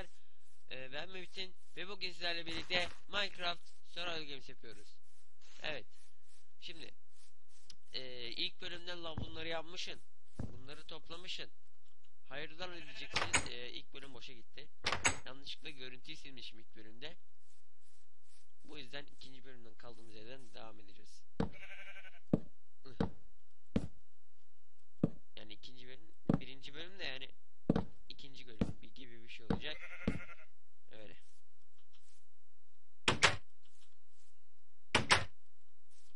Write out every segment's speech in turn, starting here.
arkadaşlar. Ee, ben Mehmet'in ve bugün sizlerle birlikte Minecraft Survival Games yapıyoruz. Evet. Şimdi ee, ilk bölümden la bunları yapmışsın. Bunları toplamışsın. Hayırlar ödeyeceksiniz. Ee, ilk bölüm boşa gitti. Yanlışlıkla görüntüyü silmişim ilk bölümde. Bu yüzden ikinci bölümden kaldığımız yerden devam edeceğiz. Yani ikinci bölüm, birinci bölüm de yani ikinci bölüm şey olacak. Öyle.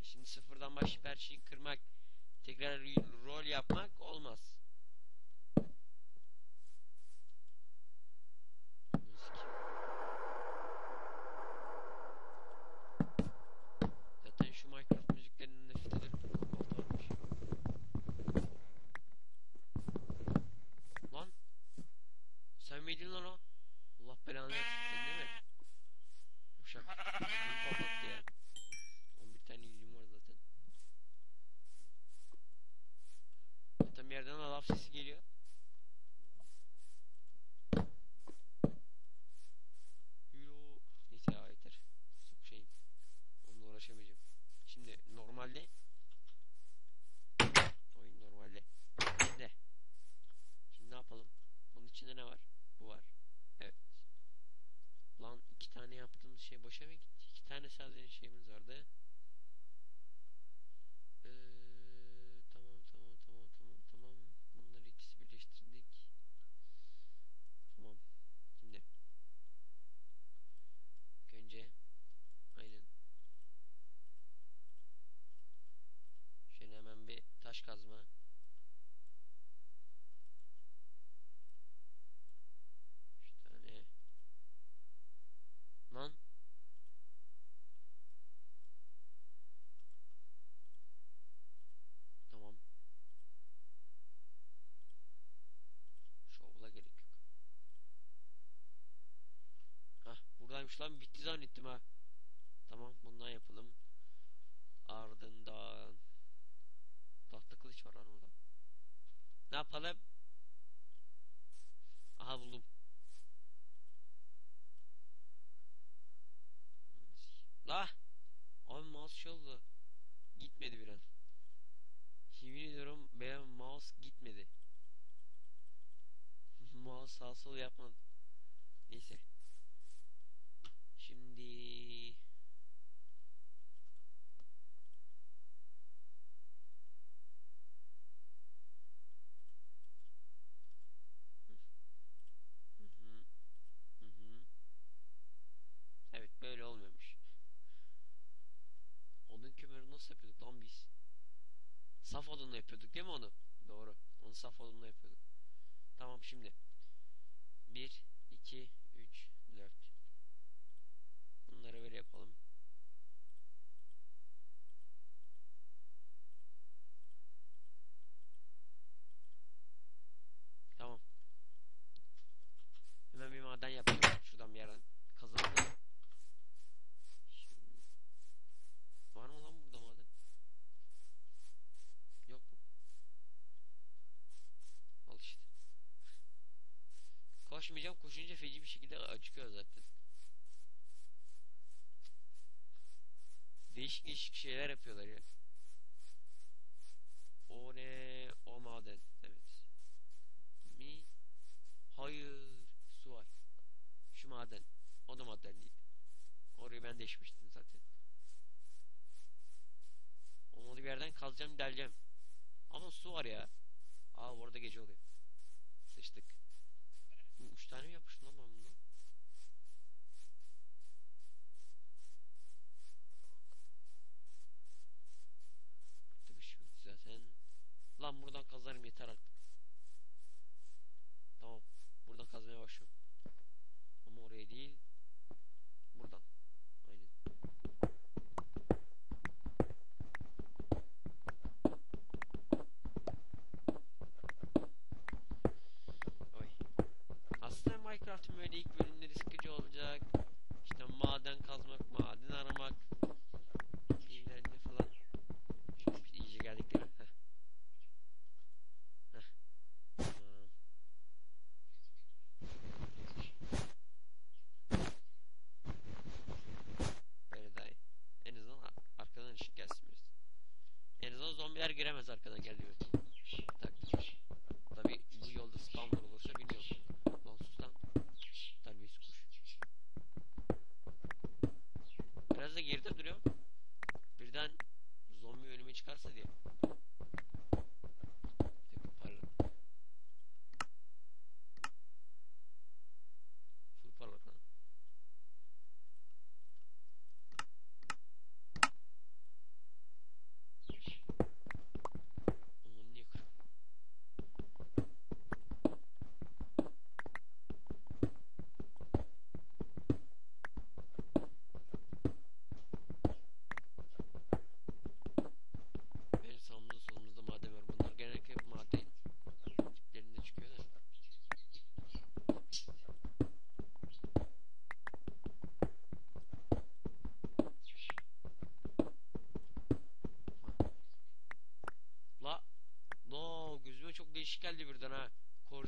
Şimdi sıfırdan başlayıp her şeyi kırmak, tekrar rol yapmak olmaz. Zaten şu Minecraft müziklerinden nefret ederim. Alt varmış. Lan. Sen miydin lan o? Allah belanı versin sen değil mi? Uşak. Ödüm kapattı ya. 11 tane yüzüm var zaten. Zaten laf sesi geliyor. Yürü. Neyse ya yeter. Çok şeyim. Onunla uğraşamayacağım. Şimdi normalde oyun normalde. Şimdi Şimdi ne yapalım? Bunun içinde ne var? Bu var. Evet. Lan iki tane yaptığımız şey boşa mı gitti? İki tane sadece şeyimiz vardı. Ee, tamam tamam tamam tamam tamam. Bunları ikisi birleştirdik. Tamam. Şimdi. İlk Önce. Aynen. Şöyle hemen bir taş kazma. Üç tane. Lan. Tamam. Şovla gerek yok. Buradaymış lan bitti zannettim ha. Tamam bundan yapalım. Ardından tahta kılıç var lan orada. Ne yapalım? Aha buldum. La! Abi mouse şey oldu. Gitmedi bir an. Yemin ediyorum benim mouse gitmedi. mouse sağ sol yapmadı. Neyse. Şimdi Hı hı. Hı hı. Evet böyle olmuyormuş. Odun kömürü nasıl yapıyorduk lan biz? Saf odunla yapıyorduk değil mi onu? Doğru. Onu saf odunla yapıyorduk. Tamam şimdi. 1, 2, 3, 4. Bunları böyle yapalım. Tamam. Hemen bir maden yapalım. Şuradan bir yerden kazalım. Şimdi... Var mı lan burada maden? Yok mu? Al işte. Koşmayacağım. Koşunca feci bir şekilde acıkıyor zaten. Değişik değişik şeyler yapıyorlar ya. O ne? O maden. Evet. Mi? Hayır. Su var. Şu maden. O da maden değil. Orayı ben değişmiştim zaten. Onu bir yerden kazacağım deleceğim. Ama su var ya. Aa orada gece oluyor. Sıçtık. Bu Üç tane mi yapmıştım lan ben bunu? because I gotta do it.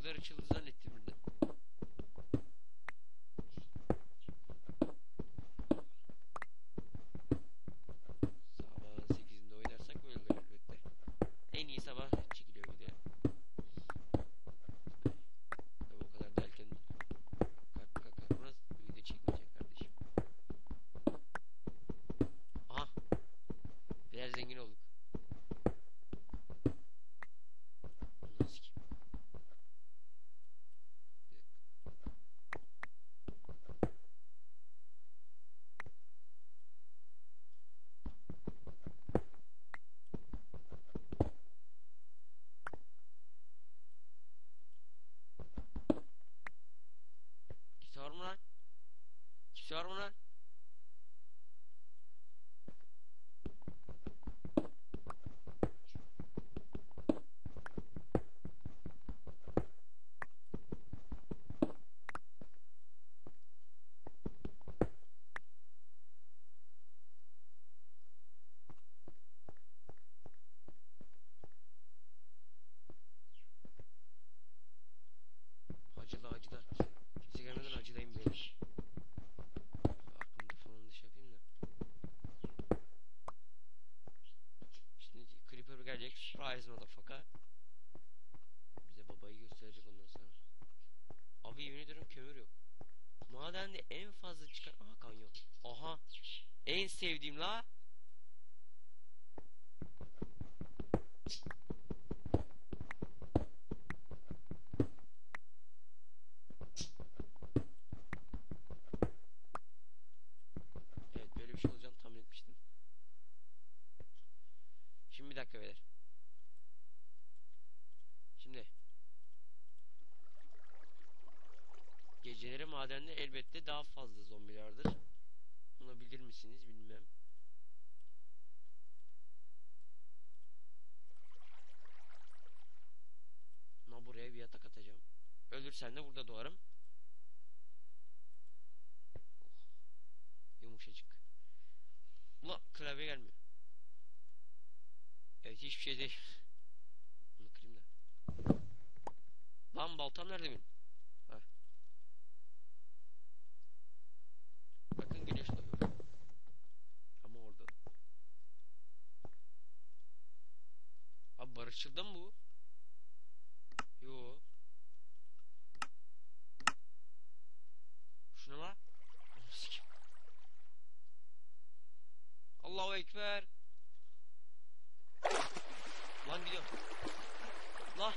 Koridor açıldı zannettim birden. Sabahın 8'inde oynarsak böyle olur elbette. En iyi sabah çekiliyor bir de. Tabii o kadar da erken kalk kalk kalkmaz. Bir de çekmeyecek kardeşim. Aha. Biraz zengin olduk. Ananı sikeyim. Bir dakika. Kimse var mı lan? Kimse var mı lan? Hacıla hacıla. Kimse gelmeden hacılayım beyler. Aklımda falan da şey yapayım da. Şimdi Creeper gelecek. Surprise motherfucker. Bize babayı gösterecek ondan sonra. Abi yemin ediyorum kömür yok. Madende en fazla çıkan... Aha kanyon. Aha. En sevdiğim la. Evet böyle bir şey olacağını tahmin etmiştim. Şimdi bir dakika beyler. Şimdi. Madende elbette daha fazla zombi vardır. Bunu bilir misiniz bilmem. Na buraya bir yatak atacağım. Ölürsen de burada doğarım. Oh. Yumuşacık. Ulan klavye gelmiyor. Evet hiçbir şey değil. Bunu kırayım da. Lan baltam nerede benim? Bakın güneş doğuyor. Ama orada. Abi barışçıldı mı bu? Yo. Şuna sikeyim. Allahu Ekber. Lan gidiyorum. Lan.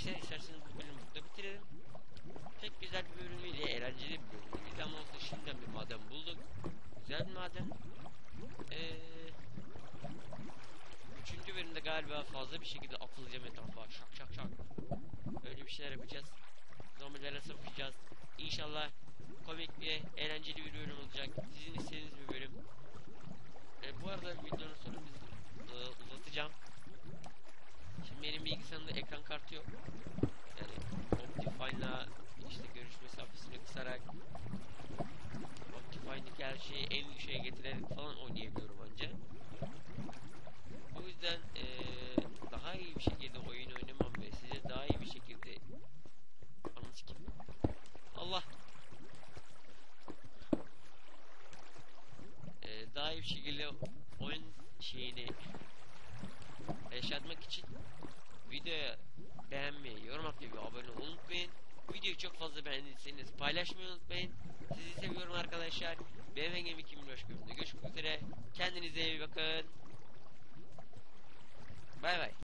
Arkadaşlar isterseniz bu bölümü burada bitirelim. Pek güzel bir bölüm değil, eğlenceli bir bölüm değil ama olsun şimdiden bir maden bulduk. Güzel bir maden. Ee, üçüncü bölümde galiba fazla bir şekilde atılacağım etrafa. Şak şak şak. Öyle bir şeyler yapacağız. Zombilerle savaşacağız. İnşallah komik bir, eğlenceli bir bölüm olacak. Sizin istediğiniz bir bölüm. E, bu arada videonun sonunu e, uzatacağım. Şimdi benim bilgisayarımda ekran kartı yok. Yani Optifine'la işte görüş mesafesini kısarak Optifine'daki her şeyi en düşüğe getirerek falan oynayabiliyorum anca. O yüzden e, daha iyi bir şekilde oyun oynamam ve size daha iyi bir şekilde sikeyim. Allah daha iyi bir şekilde oyun şeyini yaşatmak için videoya beğenmeyi, yorum atmayı abone olmayı unutmayın. Videoyu çok fazla beğendiyseniz paylaşmayı unutmayın. Sizi seviyorum arkadaşlar. BMG 2025 bölümünde görüşmek üzere. Kendinize iyi bakın. Bay bay.